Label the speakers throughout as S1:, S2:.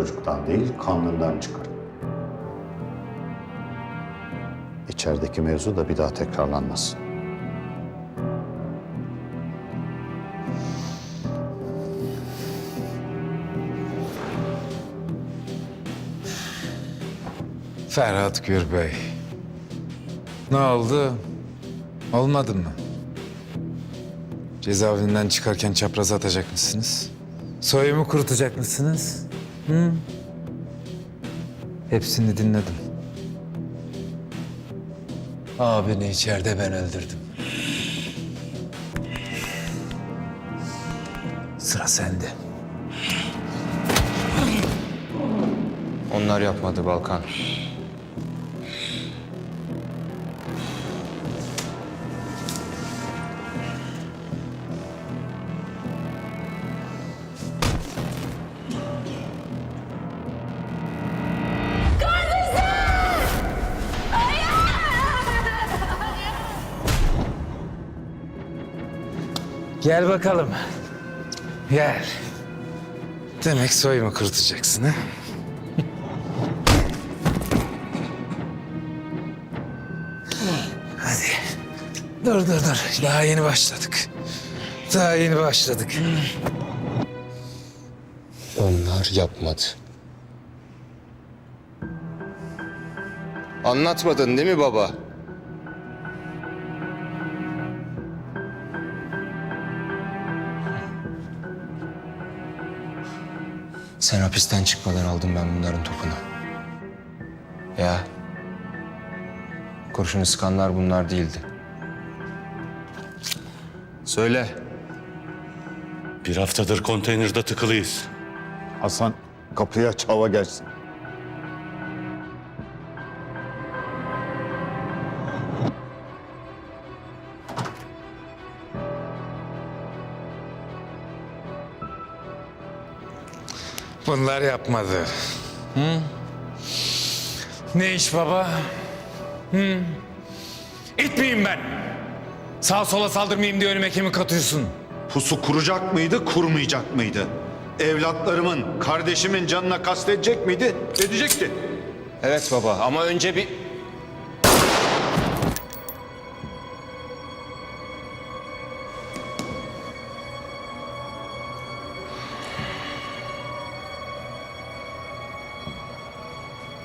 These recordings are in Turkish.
S1: çocuktan değil, kanlından çıkar. İçerideki mevzu da bir daha tekrarlanmasın.
S2: Ferhat Gürbey. Ne oldu? Olmadı mı? Cezaevinden çıkarken çapraz atacak mısınız? Soyumu kurutacak mısınız? Hı? Hepsini dinledim. Abini içeride ben öldürdüm. Sıra sende.
S3: Onlar yapmadı Balkan.
S2: Gel bakalım. Gel. Demek soyumu kurutacaksın ha? Hadi. Dur dur dur. Daha yeni başladık. Daha yeni başladık.
S3: Onlar yapmadı. Anlatmadın değil mi baba? Sen hapisten çıkmadan aldım ben bunların topunu. Ya. Kurşunu sıkanlar bunlar değildi. Söyle.
S4: Bir haftadır konteynerde tıkılıyız.
S1: Hasan kapıyı aç hava gelsin.
S2: Bunlar yapmadı. Hı? Ne iş baba? Hı? İt miyim ben? Sağa sola saldırmayayım diye önüme kimi katıyorsun?
S5: Pusu kuracak mıydı, kurmayacak mıydı? Evlatlarımın, kardeşimin canına kastedecek miydi? Edecekti.
S3: Evet baba ama önce bir...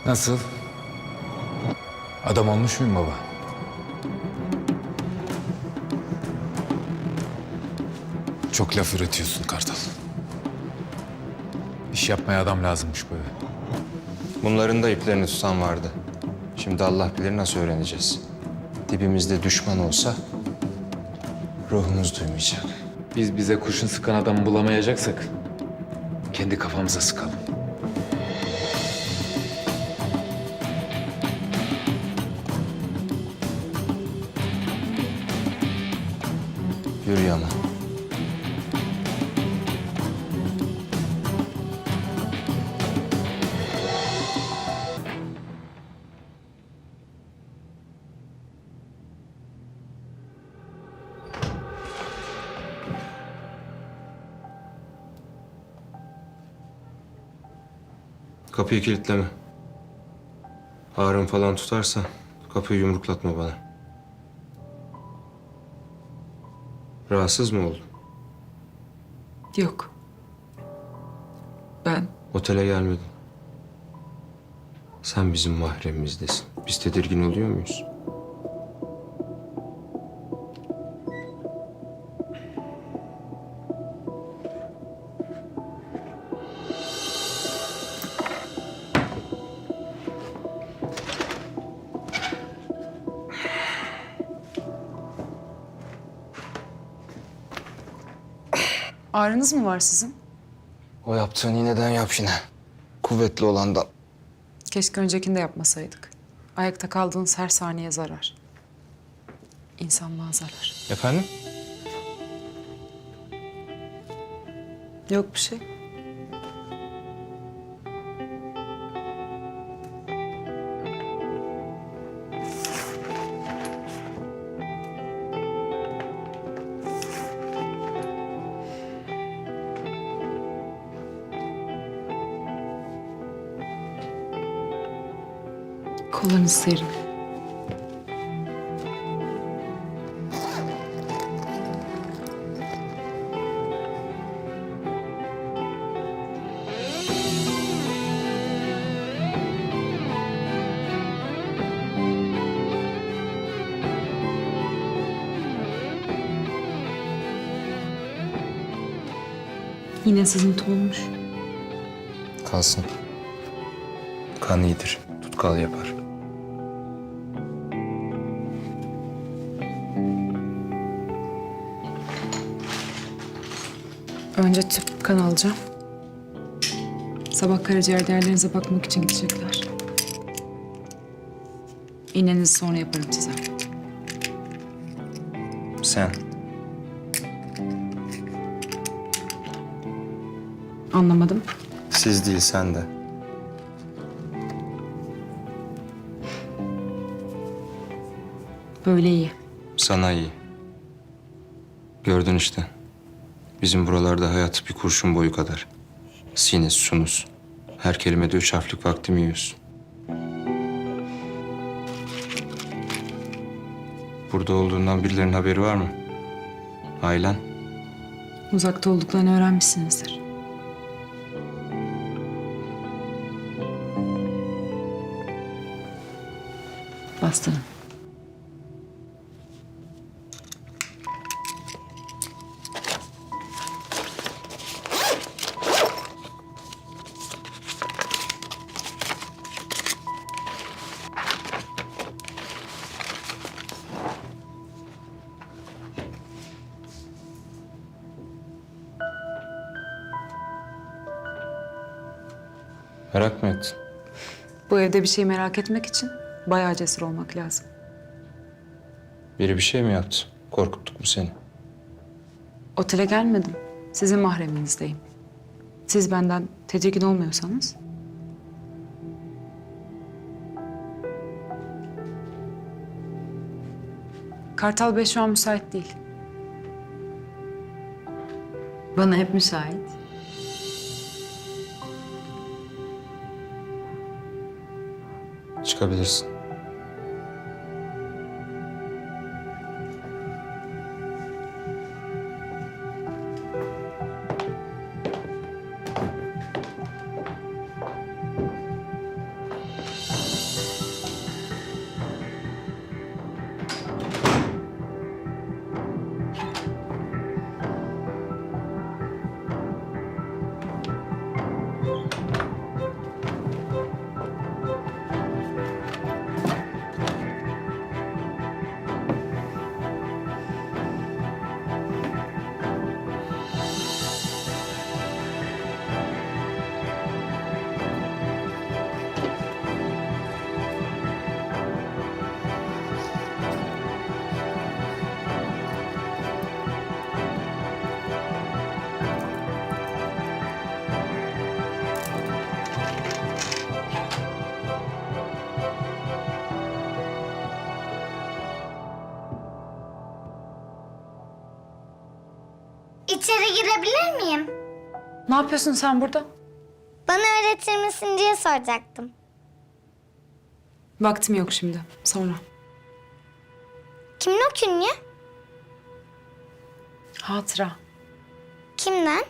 S2: Nasıl? Adam olmuş muyum baba? Çok laf üretiyorsun Kartal. İş yapmaya adam lazımmış böyle.
S3: Bunların da iplerini tutan vardı. Şimdi Allah bilir nasıl öğreneceğiz. Dibimizde düşman olsa ruhumuz duymayacak.
S2: Biz bize kurşun sıkan adamı bulamayacaksak kendi kafamıza sıkalım.
S3: Kapıyı kilitleme. Ağrın falan tutarsa kapıyı yumruklatma bana. Rahatsız mı oldun?
S6: Yok. Ben
S3: Otele gelmedin. Sen bizim mahremimizdesin. Biz tedirgin oluyor muyuz?
S6: Ağrınız mı var sizin?
S3: O yaptığın iğneden yap yine. Kuvvetli olandan.
S6: Keşke öncekinde yapmasaydık. Ayakta kaldığınız her saniye zarar. İnsanlığa zarar.
S3: Efendim?
S6: Yok bir şey. Serin. Yine sızıntı olmuş.
S3: Kalsın. Kan iyidir. Tutkal yapar.
S6: Önce tüp kan alacağım. Sabah karaciğer değerlerinize bakmak için gidecekler. İğnenizi sonra yaparım size.
S3: Sen.
S6: Anlamadım.
S3: Siz değil sen de.
S6: Böyle iyi.
S3: Sana iyi. Gördün işte. Bizim buralarda hayat bir kurşun boyu kadar. Sinüs, sunus. Her kelimede üç harflik vaktimi yiyorsun. Burada olduğundan birilerinin haberi var mı? Ailen?
S6: Uzakta olduklarını öğrenmişsinizdir. Bastırın. Evde bir şey merak etmek için bayağı cesur olmak lazım.
S3: Biri bir şey mi yaptı? Korkuttuk mu seni?
S6: Otele gelmedim. Sizin mahreminizdeyim. Siz benden tedirgin olmuyorsanız. Kartal Bey şu an müsait değil.
S7: Bana hep müsait.
S3: Çıkabilirsin.
S8: Girebilir miyim?
S6: Ne yapıyorsun sen burada?
S8: Bana öğretir misin diye soracaktım.
S6: Vaktim yok şimdi. Sonra.
S8: Kimin o künye?
S6: Hatıra.
S8: Kimden?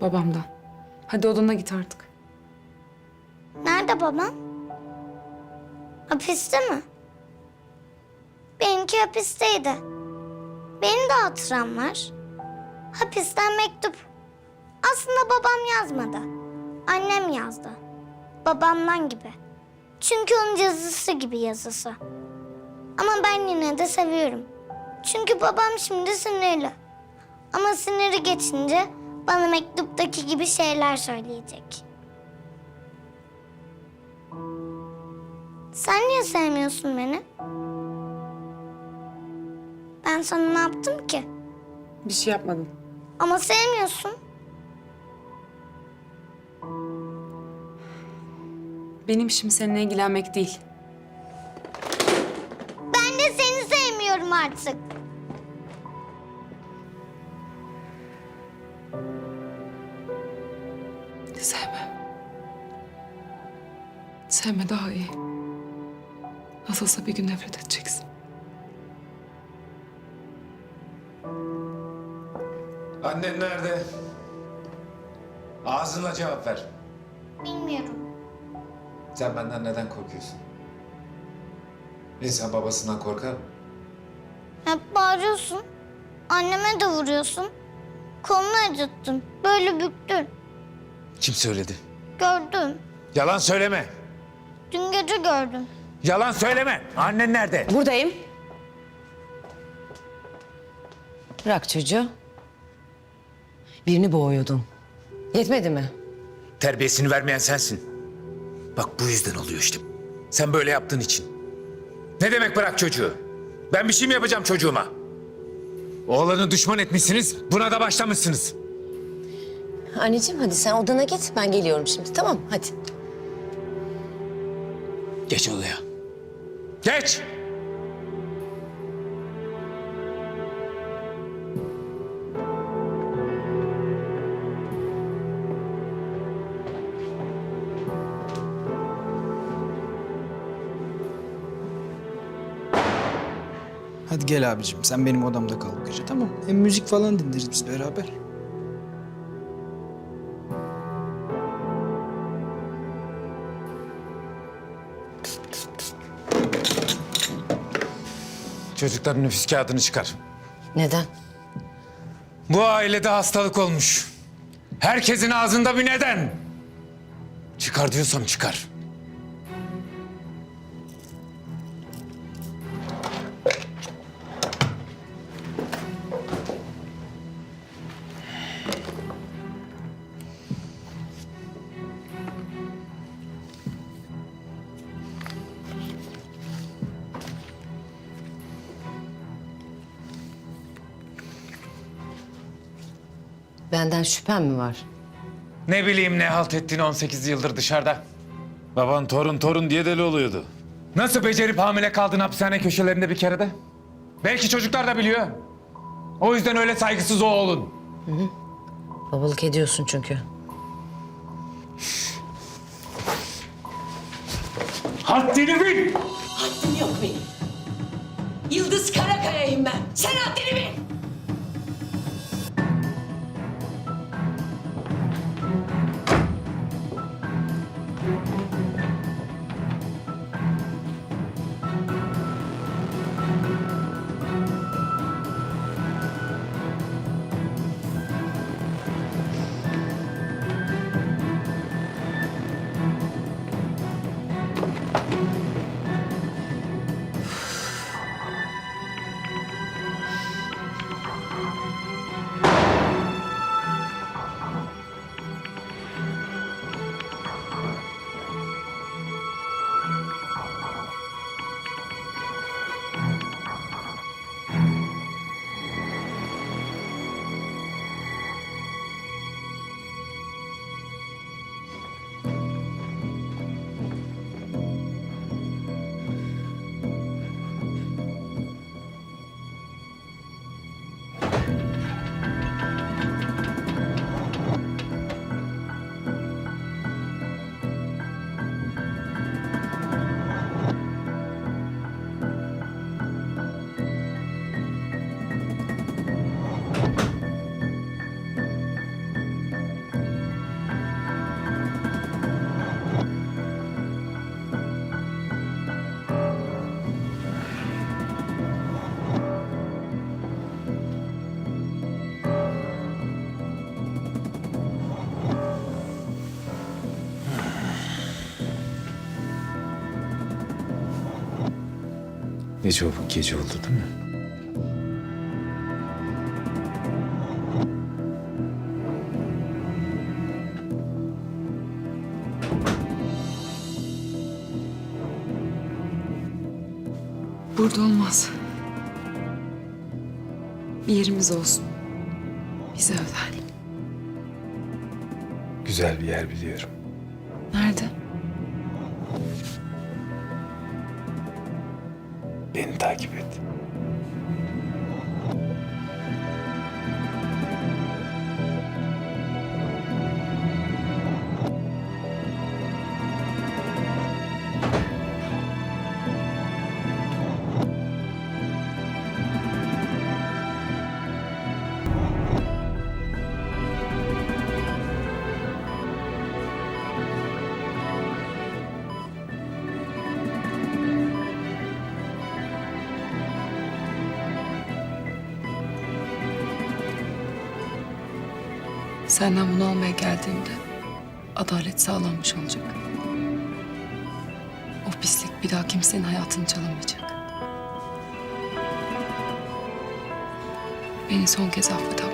S6: Babamdan. Hadi odana git artık.
S8: Nerede babam? Hapiste mi? Benimki hapisteydi. Benim de hatıram var. Hapisten mektup. Aslında babam yazmadı. Annem yazdı. Babamdan gibi. Çünkü onun yazısı gibi yazısı. Ama ben yine de seviyorum. Çünkü babam şimdi sinirli. Ama siniri geçince bana mektuptaki gibi şeyler söyleyecek. Sen niye sevmiyorsun beni? Ben sana ne yaptım ki?
S6: Bir şey yapmadın.
S8: Ama sevmiyorsun.
S6: Benim işim seninle ilgilenmek değil.
S8: Ben de seni sevmiyorum artık.
S6: Sevme. Sevme daha iyi. Nasılsa bir gün nefret edeceksin.
S2: Annen nerede? Ağzınla cevap ver.
S8: Bilmiyorum.
S2: Sen benden neden korkuyorsun? İnsan babasından korkar mı?
S8: Hep bağırıyorsun. Anneme de vuruyorsun. Kolunu acıttın. Böyle büktün.
S2: Kim söyledi?
S8: Gördüm.
S2: Yalan söyleme.
S8: Dün gece gördüm.
S2: Yalan söyleme. Annen nerede?
S7: Buradayım. Bırak çocuğu. Birini boğuyordun. Yetmedi mi?
S2: Terbiyesini vermeyen sensin. Bak bu yüzden oluyor işte. Sen böyle yaptığın için. Ne demek bırak çocuğu? Ben bir şey mi yapacağım çocuğuma? Oğlanı düşman etmişsiniz, buna da başlamışsınız.
S9: Anneciğim hadi sen odana git. Ben geliyorum şimdi tamam mı? Hadi.
S2: Geç odaya. Geç!
S10: Gel abicim sen benim odamda kal bu gece tamam mı? Hem müzik falan dinleriz biz beraber.
S2: Çocukların nüfus kağıdını çıkar.
S9: Neden?
S2: Bu ailede hastalık olmuş. Herkesin ağzında bir neden. Çıkar diyorsam çıkar.
S9: Benden şüphen mi var?
S2: Ne bileyim ne halt ettiğini 18 yıldır dışarıda. Baban torun torun diye deli oluyordu. Nasıl becerip hamile kaldın hapishane köşelerinde bir kere de? Belki çocuklar da biliyor. O yüzden öyle saygısız o oğlun.
S9: Babalık ediyorsun çünkü.
S2: Haddini bil!
S11: Haddim yok benim. Yıldız Karakaya'yım ben. Sen haddini bil.
S2: Ne çabuk gece oldu değil mi?
S6: Burada olmaz. Bir yerimiz olsun. Bize özel.
S2: Güzel bir yer biliyorum.
S6: Senden bunu almaya geldiğimde adalet sağlanmış olacak. O pislik bir daha kimsenin hayatını çalamayacak. Beni son kez affet ablacığım.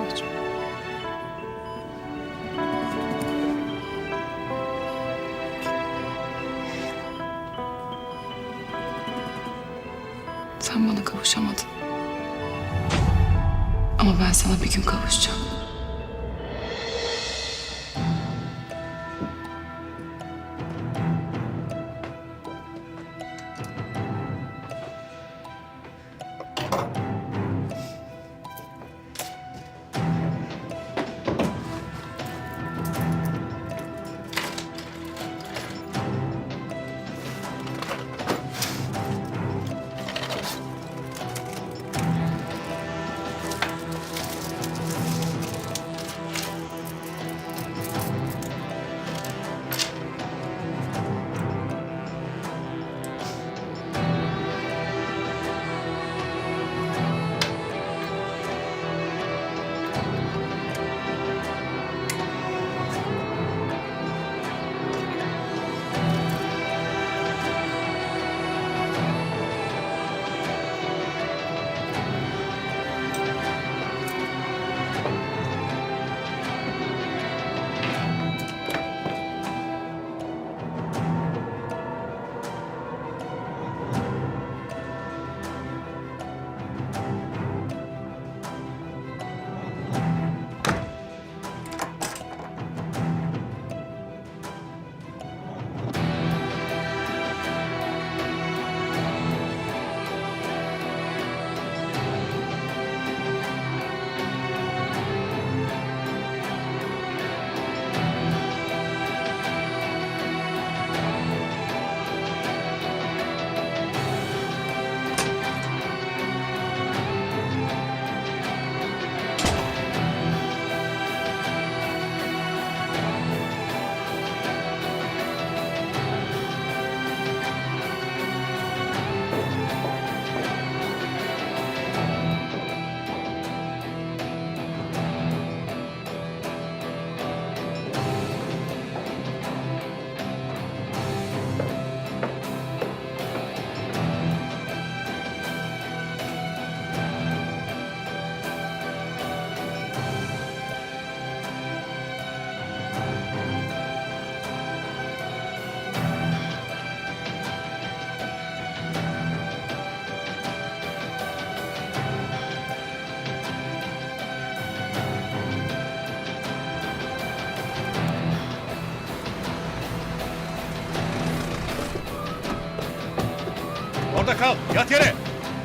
S4: Orada kal. Yat yere.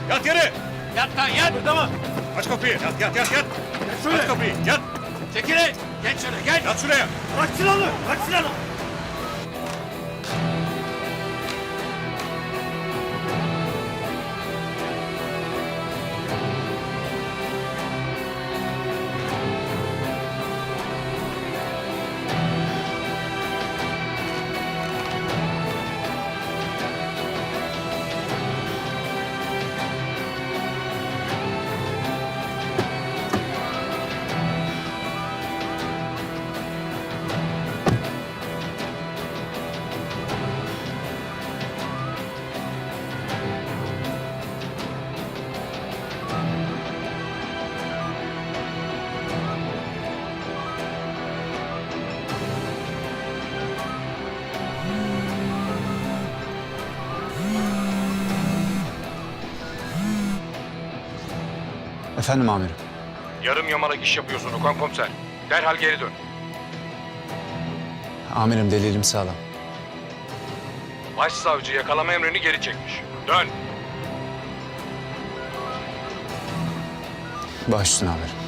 S4: Yat yere. Yat lan yat. Burada mı? Aç kapıyı. Yat yat yat yat. Aç kapıyı. Yat. Çekilin. Geç şöyle gel. Yat şuraya. Bırak silahını. Bırak silahını.
S12: Efendim amirim.
S13: Yarım yamalak iş yapıyorsun Okan komiser. Derhal geri dön.
S12: Amirim delilim sağlam.
S13: Başsavcı yakalama emrini geri çekmiş. Dön.
S12: Baş üstüne amirim.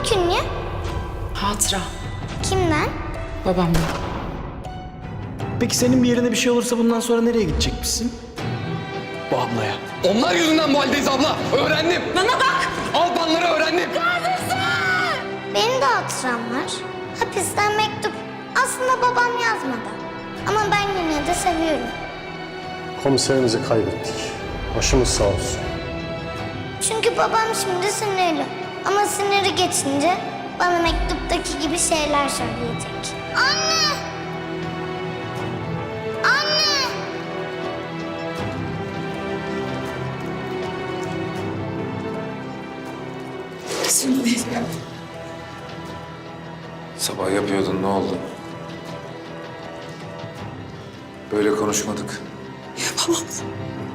S8: Bu künye
S6: Hatıra.
S8: kimden?
S6: Babamdan.
S10: Peki senin bir yerine bir şey olursa bundan sonra nereye gidecekmişsin? Bu ablaya.
S3: Onlar yüzünden bu haldeyiz abla. Öğrendim.
S11: Bana bak!
S3: Alpanları öğrendim.
S8: Benim de hatıram var. Hapisten mektup. Aslında babam yazmadı. Ama ben yine de seviyorum.
S1: Komiserimizi kaybettik. Başımız sağ olsun.
S8: Çünkü babam şimdi sinirli. Ama siniri geçince bana mektuptaki gibi şeyler söyleyecek. Anne! Anne!
S2: Sabah yapıyordun ne oldu? Böyle konuşmadık.
S11: Ne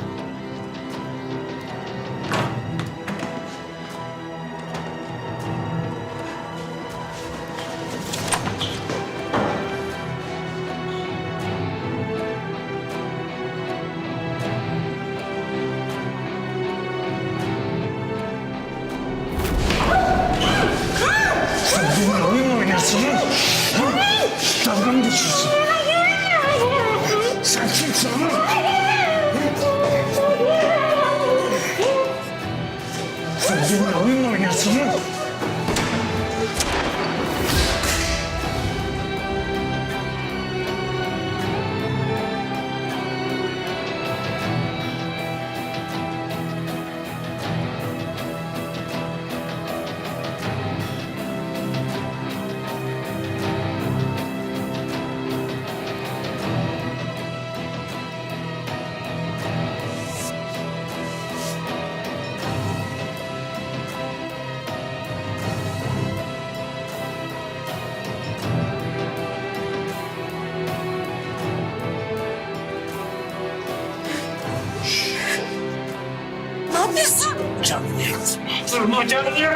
S6: Ben.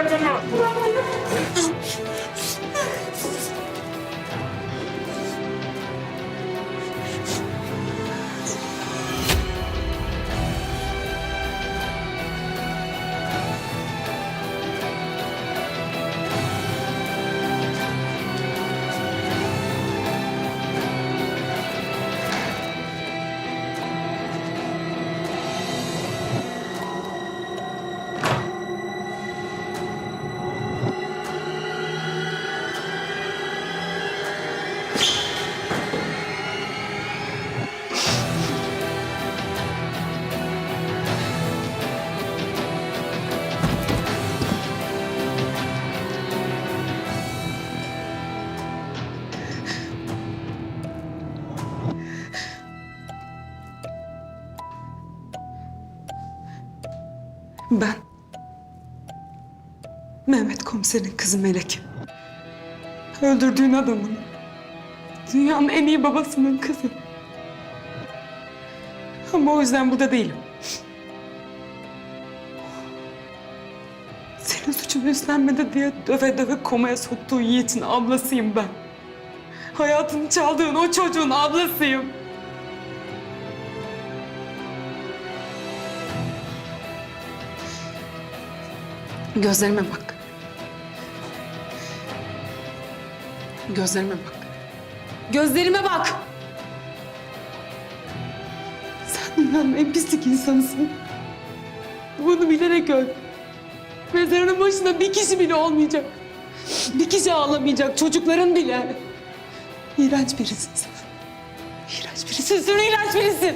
S6: Mehmet komiserin kızı Melek. Öldürdüğün adamın. Dünyanın en iyi babasının kızı. Ama o yüzden burada değilim. Senin suçunu üstlenmedi diye döve döve komaya soktuğun Yiğit'in ablasıyım ben. Hayatını çaldığın o çocuğun ablasıyım. Gözlerime bak. Gözlerime bak. Gözlerime bak. Sen dünyanın en pislik insanısın. Bunu bilerek öl. Mezarının başında bir kişi bile olmayacak. Bir kişi ağlamayacak, çocukların bile. İğrenç birisin sen. İğrenç birisin, sen iğrenç birisin.